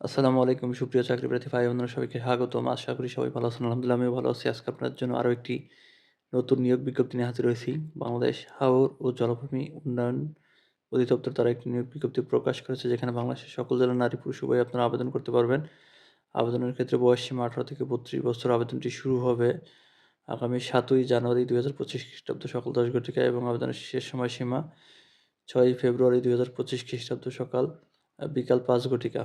আসসালামু আলাইকুম, সুপ্রিয় চাকরি প্রার্থী ভাই বোনেরা সবাইকে স্বাগতম। আশা করি সবাই ভালো আছেন। আলহামদুলিল্লাহ, আমিও ভালো আছি। আজকে আপনার জন্য আরও একটি নতুন নিয়োগ বিজ্ঞপ্তি নিয়ে হাজির হয়েছি। বাংলাদেশ হাওর ও জলভূমি উন্নয়ন অধিদপ্তর দ্বারা একটি নিয়োগ বিজ্ঞপ্তি প্রকাশ করেছে, যেখানে বাংলাদেশের সকল জেলার নারী পুরুষ উভয় আপনারা আবেদন করতে পারবেন। আবেদনের ক্ষেত্রে বয়স সীমা আঠারো থেকে বত্রিশ বছর। আবেদনটি শুরু হবে আগামী সাতই জানুয়ারি দুই হাজার পঁচিশ খ্রিস্টাব্দ সকাল দশ ঘটিকা এবং আবেদনের শেষ সময় সীমা ছয়ই ফেব্রুয়ারি দুই হাজার পঁচিশ খ্রিস্টাব্দ সকাল বিকাল পাঁচ ঘটিকা।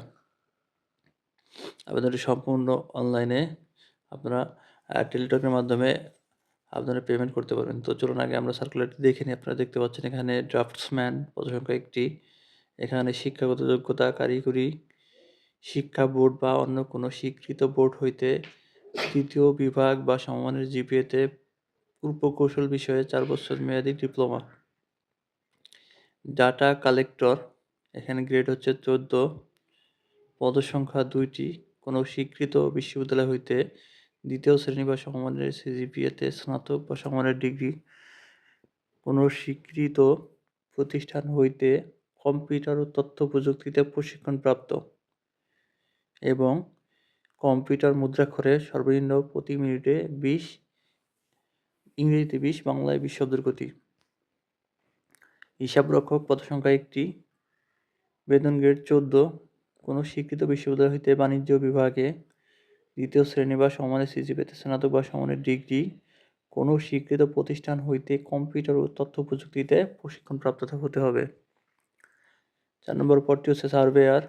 আবেদনটি সম্পূর্ণ অনলাইনে আপনারা টেলিটকের মাধ্যমে আপনারা পেমেন্ট করতে পারবেন। তো চলুন আগে আমরা সার্কুলারটি দেখে নিই। আপনারা দেখতে পাচ্ছেন এখানে ড্রাফটসম্যান পদসংখ্যা একটি। এখানে শিক্ষাগত যোগ্যতা, কারিগরি, শিক্ষা বোর্ড বা অন্য কোনো স্বীকৃত বোর্ড হইতে তৃতীয় বিভাগ বা সমমানের জিপিএতে পূর্ব কৌশল বিষয়ে চার বছর মেয়াদি ডিপ্লোমা। ডাটা কালেক্টর এখানে গ্রেড হচ্ছে চোদ্দ। পদসংখ্যা দুইটি, কোনো স্বীকৃত বিশ্ববিদ্যালয় হইতে দ্বিতীয় শ্রেণি বা সমমানের সিজিপিএতে স্নাতক বা সমমানের ডিগ্রি, কোনো স্বীকৃত প্রতিষ্ঠান হইতে কম্পিউটার ও তথ্য প্রযুক্তিতে প্রশিক্ষণপ্রাপ্ত এবং কম্পিউটার মুদ্রাক্ষরে সর্বনিম্ন প্রতি মিনিটে বিশ, ইংরেজিতে বিশ, বাংলায় বিশ শব্দের গতি। হিসাবরক্ষক পদসংখ্যা একটি, বেতন গ্রেড চোদ্দ কোনো স্বীকৃত বিশ্ববিদ্যালয় হইতে বাণিজ্য বিভাগে দ্বিতীয় শ্রেণি বা সমানের সিজিপিতে স্নাতক বা সমানের ডিগ্রি, কোনো স্বীকৃত প্রতিষ্ঠান হইতে কম্পিউটার ও তথ্য প্রযুক্তিতে প্রশিক্ষণপ্রাপ্ত হতে হবে। চার নম্বর পদটি হচ্ছে সার্ভেয়ার।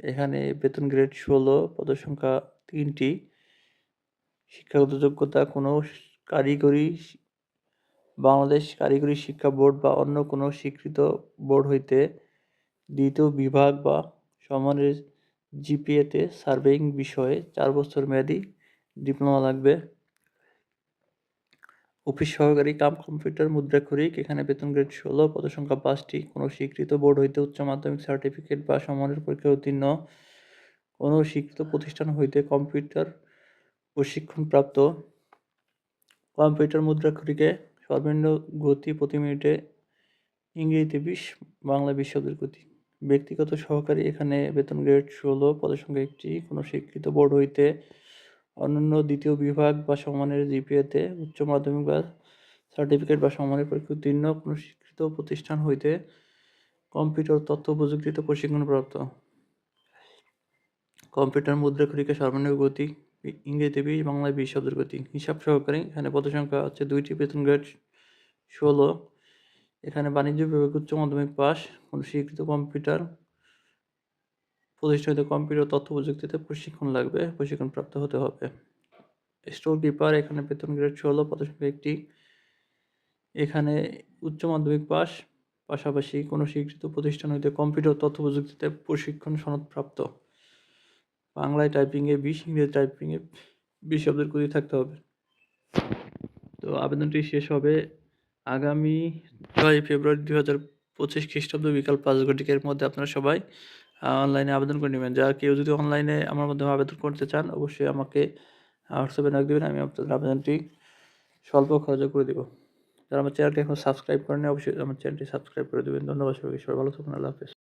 এখানে বেতন গ্রেড ষোলো, পদসংখ্যা তিনটি। শিক্ষাগত যোগ্যতা, কোনো কারিগরি বাংলাদেশ কারিগরি শিক্ষা বোর্ড বা অন্য কোনো স্বীকৃত বোর্ড হইতে দ্বিতীয় বিভাগ বা সমানের জিপিএতে সার্ভেইং বিষয়ে চার বছর মেয়াদি ডিপ্লোমা লাগবে। অফিস সহকারী কাম কম্পিউটার মুদ্রাক্ষরিক এখানে বেতন গ্রেড ষোলো, পদসংখ্যা পাঁচটি, কোনো স্বীকৃত বোর্ড হইতে উচ্চ মাধ্যমিক সার্টিফিকেট বা সমানের পরীক্ষায় উত্তীর্ণ, কোনো স্বীকৃত প্রতিষ্ঠান হইতে কম্পিউটার প্রশিক্ষণপ্রাপ্ত কম্পিউটার মুদ্রাক্ষরিকে সর্বনিম্ন গতি প্রতি মিনিটে ইংরেজিতে বিশ বাংলা বিশ গতি। ব্যক্তিগত সহকারী এখানে বেতন গ্রেড ষোলো পদসংখ্যা একটি। কোনো স্বীকৃত বোর্ড হইতে অন্যান্য দ্বিতীয় বিভাগ বা সমানের জিপিএতে উচ্চ মাধ্যমিক বা সার্টিফিকেট বা সমানের পরীক্ষা উত্তীর্ণ কোনো স্বীকৃত প্রতিষ্ঠান হইতে কম্পিউটার তথ্য প্রযুক্তিতে প্রশিক্ষণপ্রাপ্ত কম্পিউটার মুদ্রাক্ষরিকা সর্বনিম্ন গতি, ইংরেজিতে বিশ, বাংলায় বিশ শব্দের গতি। হিসাব সহকারী এখানে পদসংখ্যা হচ্ছে দুইটি। বেতন গ্রেড ষোলো এখানে বাণিজ্য বিভাগ উচ্চ মাধ্যমিক পাস কোনো স্বীকৃত কম্পিউটার প্রতিষ্ঠানিত কম্পিউটার তথ্য প্রযুক্তিতে প্রশিক্ষণ লাগবে, প্রশিক্ষণ প্রাপ্ত হতে হবে। স্টোর কিপার, এখানে বেতন গ্রেড ষোলো পদসংখ্যা একটি। এখানে উচ্চ মাধ্যমিক পাস, পাশাপাশি কোনো স্বীকৃত প্রতিষ্ঠান হইতে কম্পিউটার তথ্য প্রযুক্তিতে প্রশিক্ষণ সনদপ্রাপ্ত বাংলায় টাইপিংয়ে বিশ ইংরেজি টাইপিংয়ে বিশ শব্দের গতি থাকতে হবে। তো আবেদনটি শেষ হবে। আগামী ছয় ফেব্রুয়ারি দুই হাজার পঁচিশ খ্রিস্টাব্দ বিকাল পাঁচ ঘটিকের মধ্যে আপনারা সবাই অনলাইনে আবেদন করে নেবেন। যা কেউ যদি অনলাইনে আমার মাধ্যমে আবেদন করতে চান, অবশ্যই আমাকে হোয়াটসঅ্যাপে নক দেবেন, আমি আপনাদের আবেদনটি স্বল্প খরচে করে দেবো। যারা আমার চ্যানেলটি এখন সাবস্ক্রাইব করেন অবশ্যই আমার চ্যানেলটি সাবস্ক্রাইব করে দেবেন। ধন্যবাদ সবাইকে। সবাই ভালো থাকুন। আল্লাহ হাফেজ।